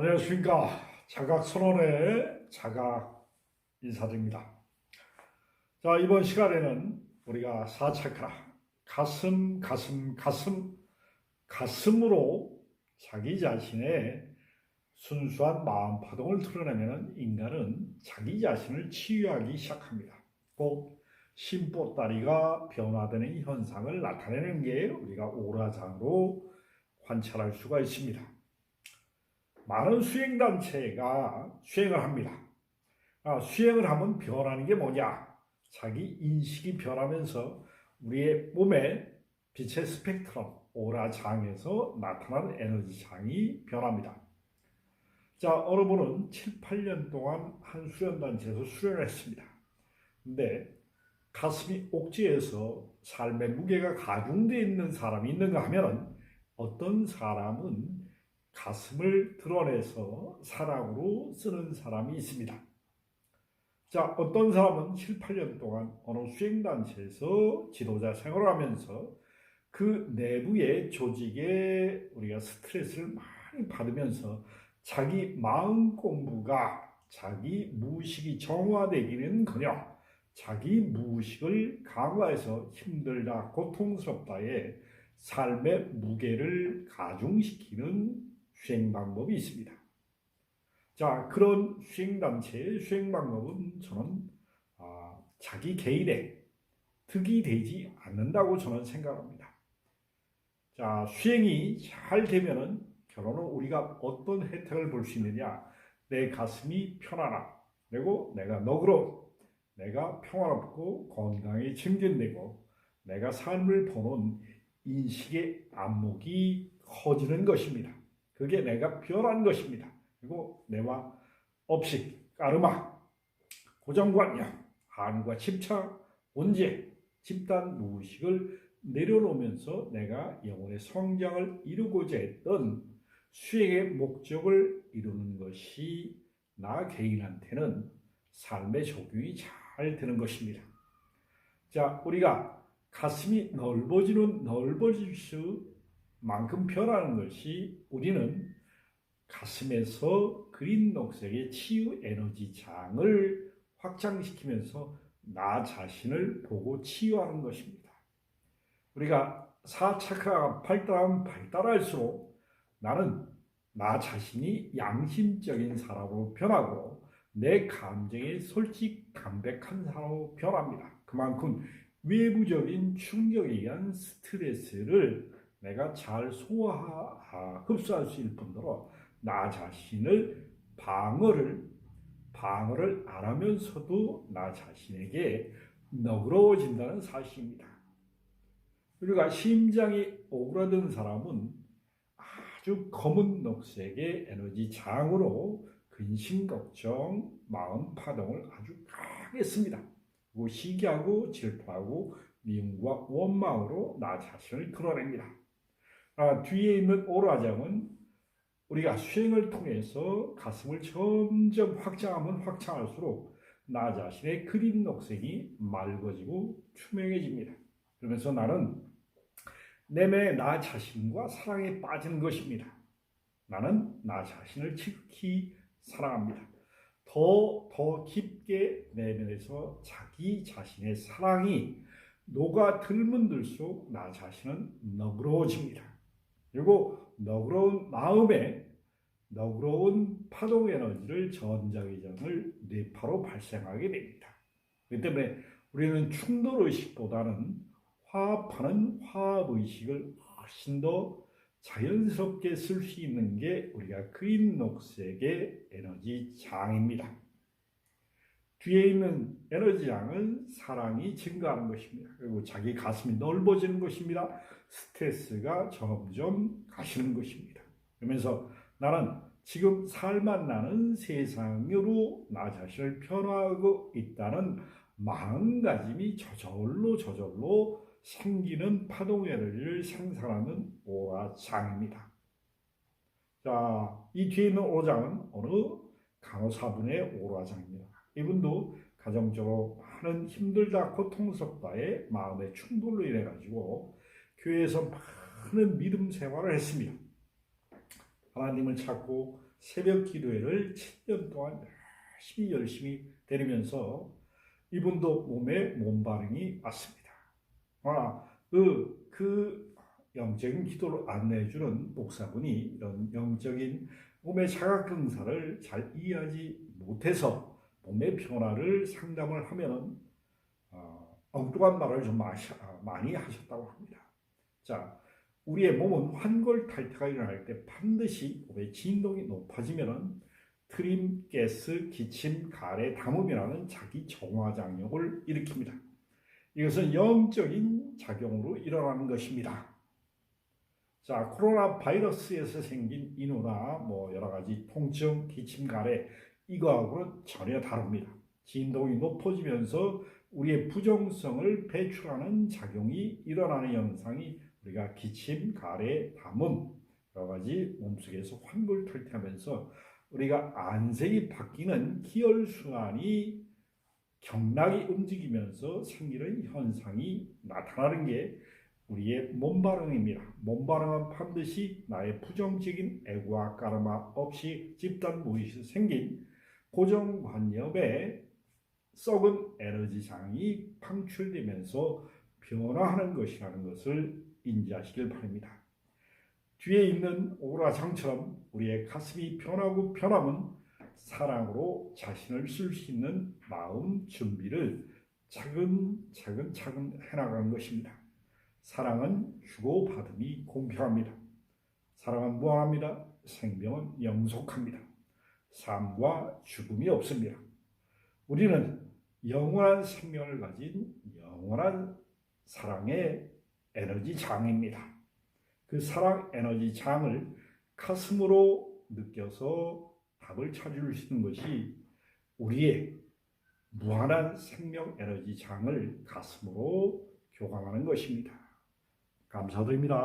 안녕하십니까. 자각선언의 자각 인사드립니다. 자, 이번 시간에는 우리가 사차크라, 가슴, 가슴, 가슴, 가슴으로 자기 자신의 순수한 마음 파동을 드러내면 인간은 자기 자신을 치유하기 시작합니다. 곧 심보다리가 변화되는 현상을 나타내는 게 우리가 오라장으로 관찰할 수가 있습니다. 많은 수행단체가 수행을 합니다. 아, 수행을 하면 변하는 게 뭐냐? 자기 인식이 변하면서 우리의 몸에 빛의 스펙트럼, 오라장에서 나타나는 에너지장이 변합니다. 자, 어느 분은 7, 8년 동안 한 수련단체에서 수련을 했습니다. 근데 가슴이 옥지에서 삶의 무게가 가중되어 있는 사람이 있는가 하면은 어떤 사람은 가슴을 드러내서 사랑으로 쓰는 사람이 있습니다. 자, 어떤 사람은 7, 8년 동안 어느 수행단체에서 지도자 생활을 하면서 그 내부의 조직에 우리가 스트레스를 많이 받으면서 자기 마음 공부가 자기 무의식이 정화되기는 커녕 자기 무의식을 강화해서 힘들다, 고통스럽다에 삶의 무게를 가중시키는 수행 방법이 있습니다. 자, 그런 수행단체의 수행 방법은 저는 아, 자기 개인의 득이 되지 않는다고 저는 생각합니다. 자, 수행이 잘 되면은 결론은 우리가 어떤 혜택을 볼 수 있느냐? 내 가슴이 편안함, 그리고 내가 너그러움, 내가 평화롭고 건강이 증진되고 내가 삶을 보는 인식의 안목이 커지는 것입니다. 그게 내가 변한 것입니다. 그리고 내와 업식, 까르마, 고정관념, 한과 집착, 원죄, 집단 무의식을 내려놓으면서 내가 영혼의 성장을 이루고자 했던 수행의 목적을 이루는 것이 나 개인한테는 삶의 적용이 잘 되는 것입니다. 자, 우리가 가슴이 넓어지는 넓어질 수 만큼 변하는 것이 우리는 가슴에서 그린 녹색의 치유 에너지 장을 확장시키면서 나 자신을 보고 치유하는 것입니다. 우리가 사차크라가 발달하면 발달할수록 나는 나 자신이 양심적인 사람으로 변하고 내 감정에 솔직 담백한 사람으로 변합니다. 그만큼 외부적인 충격에 의한 스트레스를 내가 잘 소화, 흡수할 수 있을 뿐더러 나 자신을 방어를 방어를 안 하면서도 나 자신에게 너그러워진다는 사실입니다. 우리가 심장이 오그라든 사람은 아주 검은 녹색의 에너지 장으로 근심 걱정, 마음 파동을 아주 강하게 씁니다. 그리고 시기하고 질투하고 미움과 원망으로 나 자신을 드러냅니다. 아, 뒤에 있는 오라장은 우리가 수행을 통해서 가슴을 점점 확장하면 확장할수록 나 자신의 그린 녹색이 맑아지고 투명해집니다. 그러면서 나는 내면의 나 자신과 사랑에 빠지는 것입니다. 나는 나 자신을 지극히 사랑합니다. 더, 더 깊게 내면에서 자기 자신의 사랑이 녹아 들면 들수록 나 자신은 너그러워집니다. 그리고 너그러운 마음에 너그러운 파동 에너지를 전자기전을 뇌파로 발생하게 됩니다. 그 때문에 우리는 충돌 의식보다는 화합하는 화합 의식을 훨씬 더 자연스럽게 쓸 수 있는 게 우리가 그린 녹색의 에너지 장입니다. 뒤에 있는 에너지 장은 사랑이 증가하는 것입니다. 그리고 자기 가슴이 넓어지는 것입니다. 스트레스가 점점 가시는 것입니다. 그러면서 나는 지금 살만 나는 세상으로 나 자신을 변화하고 있다는 마음가짐이 저절로 저절로 생기는 파동 에너지를 생산하는 오라장입니다. 자, 이 뒤에 있는 오라장은 어느 간호사분의 오라장입니다. 이분도 가정적으로 많은 힘들다, 고통스럽다의 마음의 충돌로 인해 가지고 교회에서 많은 믿음 생활을 했습니다. 하나님을 찾고 새벽 기도회를 7년 동안 열심히 열심히 데리면서 이분도 몸에 몸 반응이 왔습니다. 아, 그, 그 영적인 기도를 안내해주는 목사분이 이런 영적인 몸의 자각 증사를 잘 이해하지 못해서 몸의 변화를 상담을 하면 어, 엉뚱한 말을 좀 마시- 아, 많이 하셨다고 합니다. 자, 우리의 몸은 환골탈태가 일어날 때 반드시 몸의 진동이 높아지면은 트림, 가스, 기침, 가래, 담음이라는 자기 정화작용을 일으킵니다. 이것은 영적인 작용으로 일어나는 것입니다. 자, 코로나 바이러스에서 생긴 인후나 뭐 여러 가지 통증, 기침, 가래 이거하고는 전혀 다릅니다. 진동이 높아지면서 우리의 부정성을 배출하는 작용이 일어나는 현상이 우리가 기침, 가래, 담음 여러 가지 몸속에서 환골탈태하면서 우리가 안색이 바뀌는 기혈순환이 경락이 움직이면서 생기는 현상이 나타나는 게 우리의 몸 반응입니다. 몸 반응은 반드시 나의 부정적인 애고와 까르마 없이 집단 무의식에서 생긴 고정관념에 썩은 에너지장이 방출되면서 변화하는 것이라는 것을 인지하시길 바랍니다. 뒤에 있는 오라장처럼 우리의 가슴이 변하고 변하면 사랑으로 자신을 쓸 수 있는 마음 준비를 차근차근 차근 해나가는 것입니다. 사랑은 주고받음이 공평합니다. 사랑은 무한합니다. 생명은 영속합니다. 삶과 죽음이 없습니다. 우리는 영원한 생명을 가진 영원한 사랑의 에너지 장입니다. 그 사랑 에너지 장을 가슴으로 느껴서 답을 찾을 수 있는 것이 우리의 무한한 생명 에너지 장을 가슴으로 교감하는 것입니다. 감사드립니다.